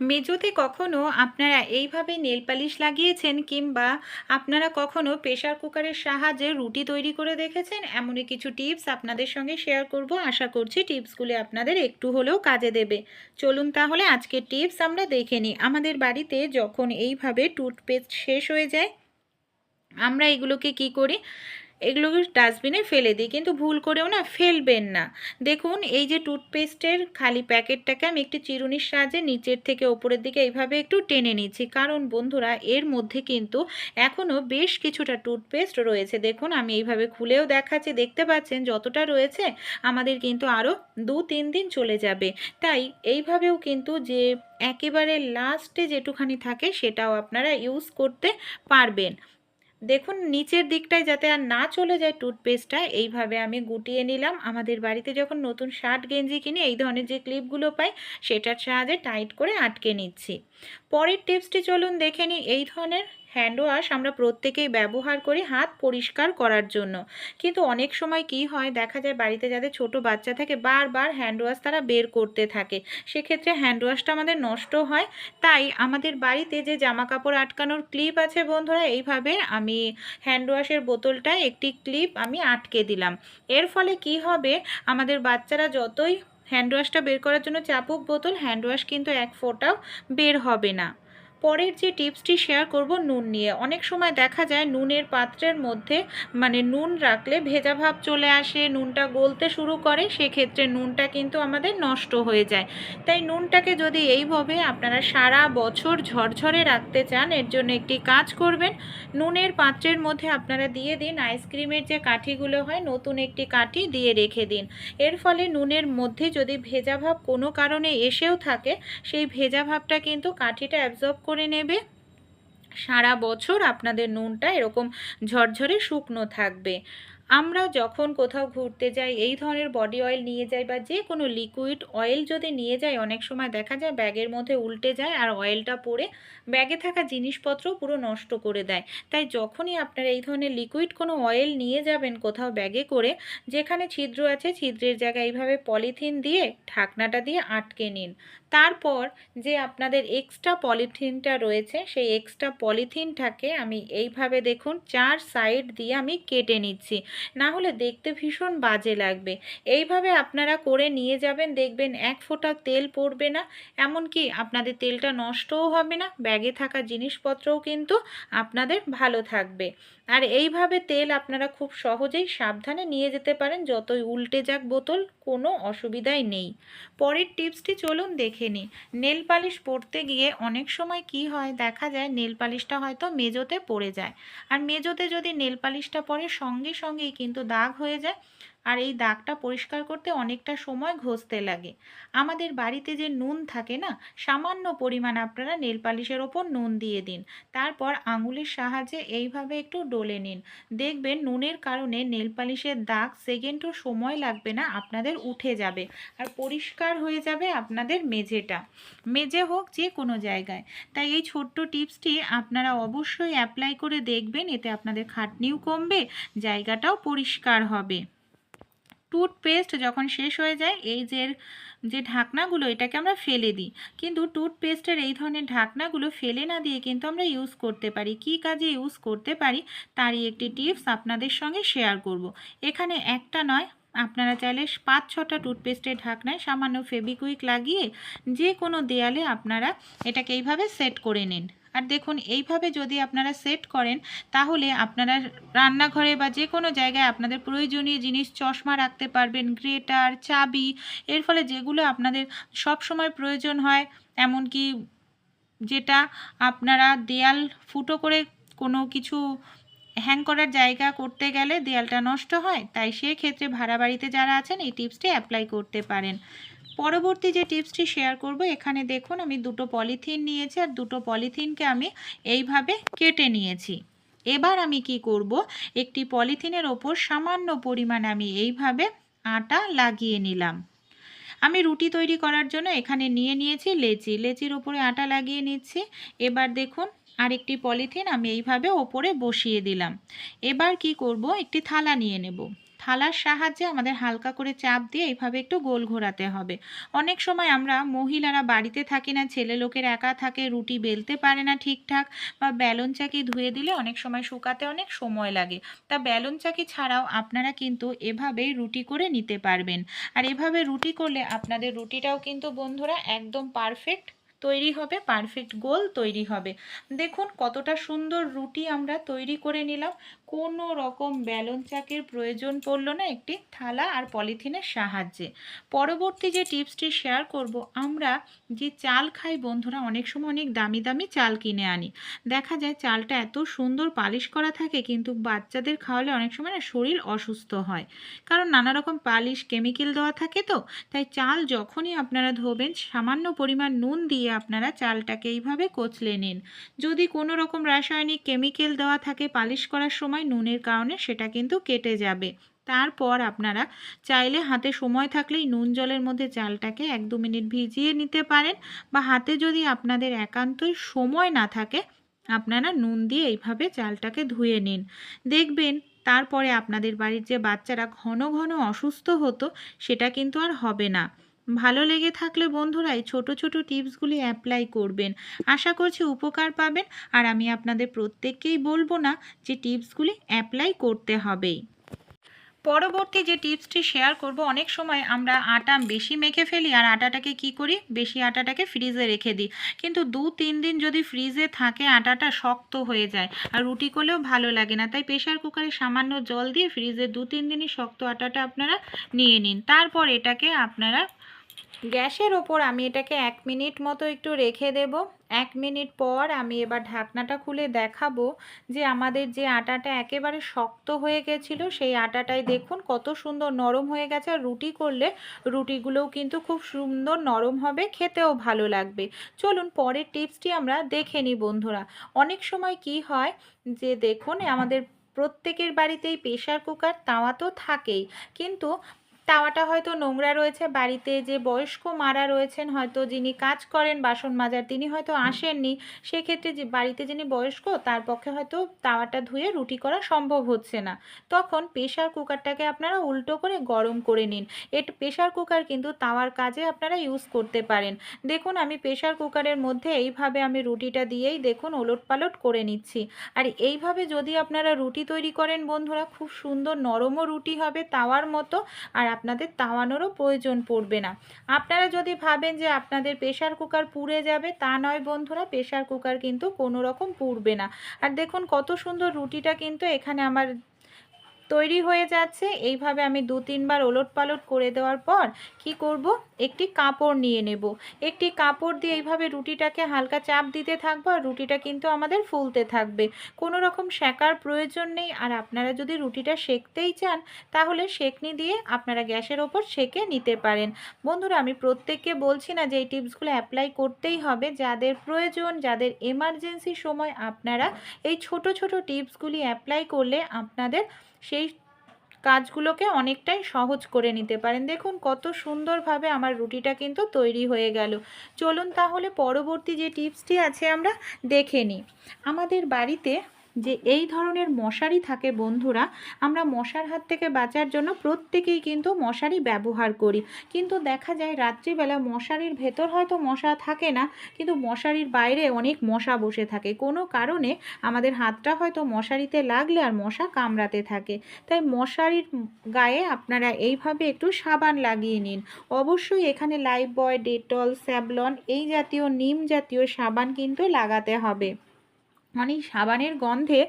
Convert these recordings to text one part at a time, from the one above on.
মেজোতে কখনো আপনারা এইভাবে নেল পালিশ লাগিয়েছেন কিংবা আপনারা কখনো প্রেসার কুকারের সাহায্যে রুটি তৈরি করে দেখেছেন? এমনই কিছু টিপস আপনাদের সঙ্গে শেয়ার করব। আশা করছি টিপসগুলি আপনাদের একটু হলেও কাজে দেবে। চলুন তাহলে আজকের টিপস আমরা দেখে নিই। আমাদের বাড়িতে যখন এইভাবে টুথপেস্ট শেষ হয়ে যায়, আমরা এগুলোকে কি করি? এগুলোকে ডাস্টবিনে ফেলে দিই, কিন্তু ভুল করেও না ফেলবেন না। দেখুন, এই যে টুথপেস্টের খালি প্যাকেটটাকে আমি একটি চিরুনির সাহায্যে নিচের থেকে ওপরের দিকে এইভাবে একটু টেনে নিচ্ছি। কারণ বন্ধুরা, এর মধ্যে কিন্তু এখনও বেশ কিছুটা টুথপেস্ট রয়েছে। দেখুন, আমি এইভাবে খুলেও দেখাচ্ছি, দেখতে পাচ্ছেন যতটা রয়েছে, আমাদের কিন্তু আরও দু, তিন দিন চলে যাবে। তাই এইভাবেও কিন্তু যে একেবারে লাস্টে যেটুখানি থাকে, সেটাও আপনারা ইউজ করতে পারবেন। দেখুন, নিচের দিকটায় যাতে আর না চলে যায় টুথপেস্টটা, এইভাবে আমি গুটিয়ে নিলাম। আমাদের বাড়িতে যখন নতুন শার্ট, গেঞ্জি কিনি, এই ধরনের যে ক্লিপগুলো পাই, সেটার সাহায্যে টাইট করে আটকে নিচ্ছি। পরের টিপসটি চলুন দেখে নিই। এই ধরনের হ্যান্ড ওয়াশ আমরা প্রত্যেকেই ব্যবহার করি হাত পরিষ্কার করার জন্য। কিন্তু অনেক সময় কি হয়, দেখা যায় বাড়িতে যাদের ছোট বাচ্চা থাকে বারবার হ্যান্ড ওয়াশ তারা বের করতে থাকে। সেক্ষেত্রে হ্যান্ড ওয়াশটা আমাদের নষ্ট হয়। তাই আমাদের বাড়িতে যে জামা কাপড় আটকানোর ক্লিপ আছে বন্ধুরা, এইভাবে আমি হ্যান্ড ওয়াশের বোতলটায় একটি ক্লিপ আমি আটকে দিলাম। এর ফলে কি হবে, আমাদের বাচ্চারা যতই হ্যান্ড ওয়াশটা বের করার জন্য চাপুক বোতল হ্যান্ড ওয়াশ কিন্তু এক ফোঁটাও বের হবে না। পরের যে টিপসটি শেয়ার করব নুন নিয়ে। অনেক সময় দেখা যায় নুনের পাত্রের মধ্যে মানে নুন রাখলে ভেজা ভাব চলে আসে, নুনটা গলতে শুরু করে, সেক্ষেত্রে নুনটা কিন্তু আমাদের নষ্ট হয়ে যায়। তাই নুনটাকে যদি এইভাবে আপনারা সারা বছর ঝরঝরে রাখতে চান, এর জন্য একটি কাজ করবেন। নুনের পাত্রের মধ্যে আপনারা দিয়ে দিন আইসক্রিমের যে কাঠিগুলো হয়, নতুন একটি কাঠি দিয়ে রেখে দিন। এর ফলে নুনের মধ্যে যদি ভেজা ভাব কোনো কারণে এসেও থাকে, সেই ভেজা ভাবটা কিন্তু কাঠিটা অ্যাবজর্ব করে নেবে। সারা বছর আপনাদের নুনটা এরকম ঝরঝরে শুকনো থাকবে। আমরা যখন কোথাও ঘুরতে যাই, এই ধরনের বডি অয়েল নিয়ে যাই বা যে কোনো লিকুইড অয়েল যদি নিয়ে যাই, অনেক সময় দেখা যায় ব্যাগের মধ্যে উল্টে যায় আর অয়েলটা পড়ে ব্যাগে থাকা জিনিসপত্র পুরো নষ্ট করে দেয়। তাই যখনই আপনারা এই ধরনের লিকুইড কোনো অয়েল নিয়ে যাবেন কোথাও ব্যাগে করে, যেখানে ছিদ্র আছে ছিদ্রের জায়গায় এইভাবে পলিথিন দিয়ে ঢাকনাটা দিয়ে আটকে নিন। তারপর যে আপনাদের এক্সট্রা পলিথিনটা রয়েছে, সেই এক্সট্রা পলিথিনটাকে আমি এইভাবে দেখুন, চার সাইড দিয়ে আমি কেটে নিচ্ছি। না হলে দেখতে ভীষণ বাজে লাগবে। এইভাবে আপনারা করে নিয়ে যাবেন, দেখবেন এক ফোঁটা তেল পড়বে না, এমনকি আপনাদের তেলটা নষ্টও হবে না, ব্যাগে থাকা জিনিসপত্রও কিন্তু আপনাদের ভালো থাকবে। আর এইভাবে তেল আপনারা খুব সহজেই সাবধানে নিয়ে যেতে পারেন, যতই উল্টে যাক বোতল। কোনো অসুবিধাই নেই। পরের টিপসটি চলুন দেখে নিই। নেল পালিশ পরতে গিয়ে অনেক সময় কি হয়? দেখা যায় নেল পালিশটা হয়তো মেজোতে পড়ে যায়। আর মেজোতে যদি নেল পালিশটা পরে সঙ্গে সঙ্গেই কিন্তু দাগ হয়ে যায় আর এই দাগটা পরিষ্কার করতে অনেকটা সময় ঘষতে লাগে। আমাদের বাড়িতে যে নুন থাকে না, সামান্য পরিমাণ আপনারা নেল পালিশের ওপর নুন দিয়ে দিন। তারপর আঙুলের সাহায্যে এইভাবে একটু ডলে নিন। দেখবেন নুনের কারণে নেল পালিশের দাগ সেকেন্ডও সময় লাগবে না, আপনাদের উঠে যাবে আর পরিষ্কার হয়ে যাবে আপনাদের মেঝেটা। মেঝে হোক যে কোনো জায়গায়। তাই এই ছোট্ট টিপসটি আপনারা অবশ্যই অ্যাপ্লাই করে দেখবেন, এতে আপনাদের খাটনিও কমবে, জায়গাটাও পরিষ্কার হবে। টুথপেস্ট যখন শেষ হয়ে যায়, এই যে যে ঢাকনাগুলো, এটাকে আমরা ফেলে দিই। কিন্তু টুথপেস্টের এই ধরনের ঢাকনাগুলো ফেলে না দিয়ে কিন্তু আমরা ইউজ করতে পারি। কি কাজে ইউজ করতে পারি? তারই একটি টিপস আপনাদের সঙ্গে শেয়ার করব। এখানে একটা নয়, আপনারা চাইলে পাঁচ ছটা টুথপেস্টের ঢাকনায় সামান্য ফেবিকুইক লাগিয়ে যে কোনো দেয়ালে আপনারা এটাকে এইভাবে সেট করে নিন। আর দেখুন, এইভাবে যদি আপনারা সেট করেন, তাহলে আপনারা রান্নাঘরে বা যে কোনো জায়গায় আপনাদের প্রয়োজনীয় জিনিস, চশমা রাখতে পারবেন, গ্রেটার, চাবি, এর ফলে যেগুলো আপনাদের সব সময় প্রয়োজন হয়, এমনকি যেটা আপনারা দেয়াল ফুটো করে কোনো কিছু হ্যাং করার জায়গা করতে গেলে দেয়ালটা নষ্ট হয়, তাই সেক্ষেত্রে ভাড়া বাড়িতে যারা আছেন, এই টিপসটি অ্যাপ্লাই করতে পারেন। পরবর্তী যে টিপসটি শেয়ার করব, এখানে দেখুন আমি দুটো পলিথিন নিয়েছি আর দুটো পলিথিনকে আমি এইভাবে কেটে নিয়েছি। এবার আমি কি করব, একটি পলিথিনের ওপর সামান্য পরিমাণ আমি এইভাবে আটা লাগিয়ে নিলাম। আমি রুটি তৈরি করার জন্য এখানে নিয়ে নিয়েছি লেচি। লেচির ওপরে আটা লাগিয়ে নিচ্ছি। এবার দেখুন আরেকটি পলিথিন আমি এইভাবে ওপরে বসিয়ে দিলাম। এবার কি করব, একটি থালা নিয়ে নেব। থালার সাহায্যে আমাদের হালকা করে চাপ দিয়ে এইভাবে একটু গোল ঘোরাতে হবে। অনেক সময় আমরা মহিলারা বাড়িতে থাকি না, ছেলে লোকের একা থাকে, রুটি বেলতে পারে না ঠিকঠাক বা ব্যালন চাকি ধুয়ে দিলে অনেক সময় শুকাতে অনেক সময় লাগে। তা ব্যালন চাকি ছাড়াও আপনারা কিন্তু এভাবেই রুটি করে নিতে পারবেন। আর এভাবে রুটি করলে আপনাদের রুটিটাও কিন্তু বন্ধুরা একদম পারফেক্ট তৈরি হবে পারফেক্ট গোল তৈরি হবে। দেখুন কতটা সুন্দর রুটি আমরা তৈরি করে নিলাম। কোনো রকম ব্যালন চাকের প্রয়োজন পড়ল না একটি থালা আর পলিথিনের সাহায্যে। পরবর্তী যে টিপসটি শেয়ার করব, আমরা যে চাল খাই বন্ধুরা, অনেক সময় অনেক দামি দামি চাল কিনে আনি। দেখা যায় চালটা এত সুন্দর পালিশ করা থাকে, কিন্তু বাচ্চাদের খাওয়ালে অনেক সময় না শরীর অসুস্থ হয়। কারণ নানা রকম পালিশ কেমিক্যাল দেওয়া থাকে তো, তাই চাল যখনই আপনারা ধোবেন, সামান্য পরিমাণ নুন দিয়ে আপনারা চালটাকে এইভাবে কচলে নিন। যদি কোনো রকম রাসায়নিক কেমিক্যাল দেওয়া থাকে পালিশ করার সময় নুনের কারণে সেটা কিন্তু কেটে যাবে। তারপর আপনারা চাইলে হাতে সময় থাকলেই নুন জলের মধ্যে চালটাকে এক দু মিনিট ভিজিয়ে নিতে পারেন বা হাতে যদি আপনাদের একান্তই সময় না থাকে, আপনারা নুন দিয়ে এইভাবে চালটাকে ধুয়ে নিন। দেখবেন তারপরে আপনাদের বাড়ির যে বাচ্চারা ঘন ঘন অসুস্থ হতো, সেটা কিন্তু আর হবে না। ভালো লেগে থাকলে বন্ধুরা এই ছোটো ছোটো টিপসগুলি অ্যাপ্লাই করবেন। আশা করছি উপকার পাবেন। আর আমি আপনাদের প্রত্যেককেই বলব না যে টিপসগুলি অ্যাপ্লাই করতে হবেই। পরবর্তী যে টিপসটি শেয়ার করব, অনেক সময় আমরা আটা বেশি মেখে ফেলি আর আটাটাকে কি করি? বেশি আটাটাকে ফ্রিজে রেখে দিই। কিন্তু দু, তিন দিন যদি ফ্রিজে থাকে, আটাটা শক্ত হয়ে যায় আর রুটি করলেও ভালো লাগে না। তাই প্রেশার কুকারে সামান্য জল দিয়ে ফ্রিজে দু, তিন দিনই শক্ত আটাটা আপনারা নিয়ে নিন। তারপর এটাকে আপনারা গ্যাসের ওপর আমি এটাকে এক মিনিট মতো একটু রেখে দেব। এক মিনিট পর আমি এবার ঢাকনাটা খুলে দেখাবো যে আমাদের যে আটাটা একেবারে শক্ত হয়ে গেছিল, সেই আটাটাই দেখুন কত সুন্দর নরম হয়ে গেছে। আর রুটি করলে রুটিগুলোও কিন্তু খুব সুন্দর নরম হবে, খেতেও ভালো লাগবে। চলুন পরের টিপসটি আমরা দেখে নিই বন্ধুরা। অনেক সময় কি হয় যে দেখুন, আমাদের প্রত্যেকের বাড়িতেই প্রেশার কুকার, তাওয়া তো থাকেই। কিন্তু তাওয়াটা হয়তো নোংরা রয়েছে বাড়িতে যে বয়স্ক মারা রয়েছেন হয়তো যিনি কাজ করেন বাসন মাজার তিনি হয়তো আসেননি সেক্ষেত্রে যে বাড়িতে যিনি বয়স্ক তার পক্ষে হয়তো তাওয়াটা ধুয়ে রুটি করা সম্ভব হচ্ছে না। তখন প্রেশার কুকারটাকে আপনারা উল্টো করে গরম করে নিন। এট প্রেশার কুকার কিন্তু তাওয়ার কাজে আপনারা ইউজ করতে পারেন। দেখুন আমি প্রেশার কুকারের মধ্যে এইভাবে আমি রুটিটা দিয়েই দেখুন ওলট পালট করে নিচ্ছি। আর এইভাবে যদি আপনারা রুটি তৈরি করেন বন্ধুরা খুব সুন্দর নরমও রুটি হবে তাওয়ার মতো। আর আপনাদের তাওয়ানোরও প্রয়োজন পড়বে না। আপনারা যদি ভাবেন যে আপনাদের প্রেশার কুকার পুড়ে যাবে, তা নয় বন্ধুরা প্রেশার কুকার কিন্তু কোনো রকম পুড়বে না। আর দেখুন কত সুন্দর রুটিটা কিন্তু এখানে আমার তৈরি হয়ে যাচ্ছে। এইভাবে আমি দু, তিনবার ওলট পালট করে দেওয়ার পর কি করব? একটি কাপড় নিয়ে নেব। একটি কাপড় দিয়ে এইভাবে রুটিটাকে হালকা চাপ দিতে থাকব আর রুটিটা কিন্তু আমাদের ফুলতে থাকবে। কোনো রকম শেকার প্রয়োজন নেই। আর আপনারা যদি রুটিটা সেকতেই চান, তাহলে সেকনি দিয়ে আপনারা গ্যাসের ওপর সেকে নিতে পারেন। বন্ধুরা, আমি প্রত্যেককে বলছি না যে এই টিপসগুলো অ্যাপ্লাই করতেই হবে। যাদের প্রয়োজন, যাদের এমার্জেন্সি সময়, আপনারা এই ছোট ছোট টিপসগুলি অ্যাপ্লাই করলে আপনাদের সেই কাজগুলোকে অনেকটাই সহজ করে নিতে পারেন। দেখুন, কত সুন্দরভাবে আমার রুটিটা কিন্তু তৈরি হয়ে গেল। চলুন তাহলে পরবর্তী যে টিপসটি আছে আমরা দেখে নিই। আমাদের বাড়িতে যে এই ধরনের মশারি থাকে বন্ধুরা, আমরা মশার হাত থেকে বাঁচার জন্য প্রত্যেকেই কিন্তু মশারি ব্যবহার করি। কিন্তু দেখা যায় রাত্রিবেলা মশারির ভেতর হয়তো মশা থাকে না, কিন্তু মশারির বাইরে অনেক মশা বসে থাকে। কোনো কারণে আমাদের হাতটা হয়তো মশারিতে লাগলে আর মশা কামড়াতে থাকে। তাই মশারির গায়ে আপনারা এইভাবে একটু সাবান লাগিয়ে নিন। অবশ্যই এখানে লাইফ বয় ডেটল, স্যাবলন এই জাতীয়, নিম জাতীয় সাবান কিন্তু লাগাতে হবে। মানে সাবানের গন্ধে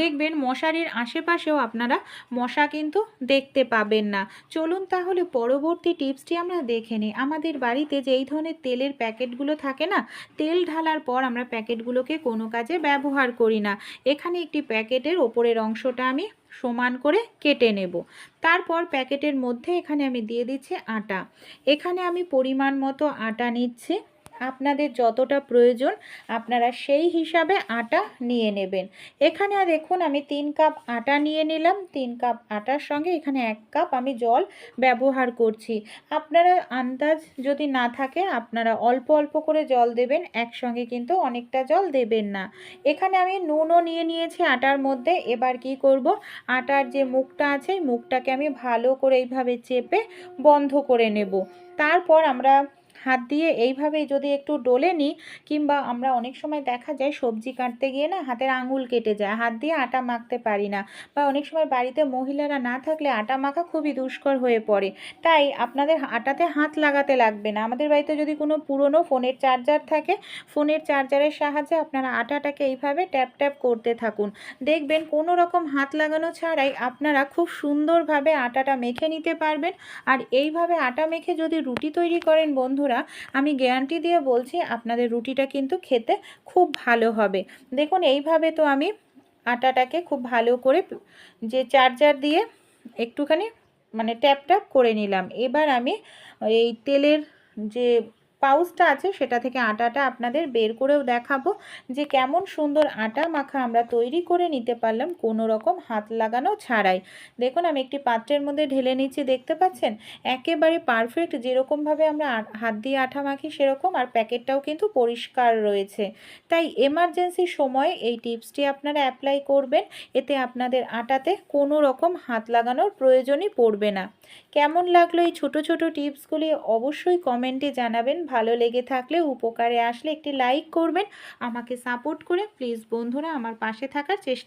দেখবেন মশারির আশেপাশেও আপনারা মশা কিন্তু দেখতে পাবেন না। চলুন তাহলে পরবর্তী টিপসটি আমরা দেখে নিই। আমাদের বাড়িতে যে এই ধরনের তেলের প্যাকেটগুলো থাকে না, তেল ঢালার পর আমরা প্যাকেটগুলোকে কোনো কাজে ব্যবহার করি না। এখানে একটি প্যাকেটের ওপরের অংশটা আমি সমান করে কেটে নেব। তারপর প্যাকেটের মধ্যে এখানে আমি দিয়ে দিচ্ছি আটা। এখানে আমি পরিমাণ মতো আটা নিচ্ছি। আপনাদের যতটা প্রয়োজন, আপনারা সেই হিসাবে আটা নিয়ে নেবেন। এখানে দেখুন, আমি তিন কাপ আটা নিয়ে নিলাম। তিন কাপ আটার সঙ্গে এখানে এক কাপ আমি জল ব্যবহার করছি। আপনারা আন্দাজ যদি না থাকে, আপনারা অল্প অল্প করে জল দেবেন, একসঙ্গে কিন্তু অনেকটা জল দেবেন না। এখানে আমি নুনও নিয়ে নিয়েছি আটার মধ্যে। এবার কি করব? আটার যে মুখটা আছে, মুখটাকে আমি ভালো করে এইভাবে চেপে বন্ধ করে নেব। তারপর আমরা হাত দিয়ে এইভাবেই যদি একটু ডলে নিই কিংবা আমরা অনেক সময় দেখা যায় সবজি কাটতে গিয়ে না হাতের আঙুল কেটে যায়, হাত দিয়ে আটা মাখতে পারি না বা অনেক সময় বাড়িতে মহিলারা না থাকলে আটা মাখা খুবই দুষ্কর হয়ে পড়ে। তাই আপনাদের আটাতে হাত লাগাতে লাগবে না। আমাদের বাড়িতে যদি কোনো পুরনো ফোনের চার্জার থাকে, ফোনের চার্জারের সাহায্যে আপনারা আটাটাকে এইভাবে ট্যাপ ট্যাপ করতে থাকুন। দেখবেন কোনো রকম হাত লাগানো ছাড়াই আপনারা খুব সুন্দরভাবে আটাটা মেখে নিতে পারবেন। আর এইভাবে আটা মেখে যদি রুটি তৈরি করেন বন্ধুরা আমি গ্যারান্টি দিয়ে বলছি আপনাদের রুটিটা কিন্তু খেতে খুব ভালো হবে। দেখুন, এইভাবে তো আমি আটাটাকে খুব ভালো করে যে চার্জার দিয়ে একটুখানি মানে ট্যাপ ট্যাপ করে নিলাম। এবার আমি এই তেলের যে পাউচটা আছে সেটা থেকে আটাটা আপনাদের বের করেও দেখাবো যে কেমন সুন্দর আটা মাখা আমরা তৈরি করে নিতে পারলাম কোনো রকম হাত লাগানো ছাড়াই। দেখুন আমি একটি পাত্রের মধ্যে ঢেলে নিচ্ছি, দেখতে পাচ্ছেন? একেবারে পারফেক্ট যেরকমভাবে আমরা হাত দিয়ে আঠা মাখি সেরকম আর প্যাকেটটাও কিন্তু পরিষ্কার রয়েছে। তাই এমার্জেন্সি সময়ে এই টিপসটি আপনারা অ্যাপ্লাই করবেন, এতে আপনাদের আটাতে কোনো রকম হাত লাগানোর প্রয়োজনই পড়বে না। কেমন লাগল এই ছোট ছোট টিপসগুলি অবশ্যই কমেন্টে জানাবেন। ভালো লেগে থাকলে, উপকারে আসলে একটি লাইক করবেন। আমাকে সাপোর্ট করে প্লিজ বন্ধুরা আমার পাশে থাকার চেষ্টা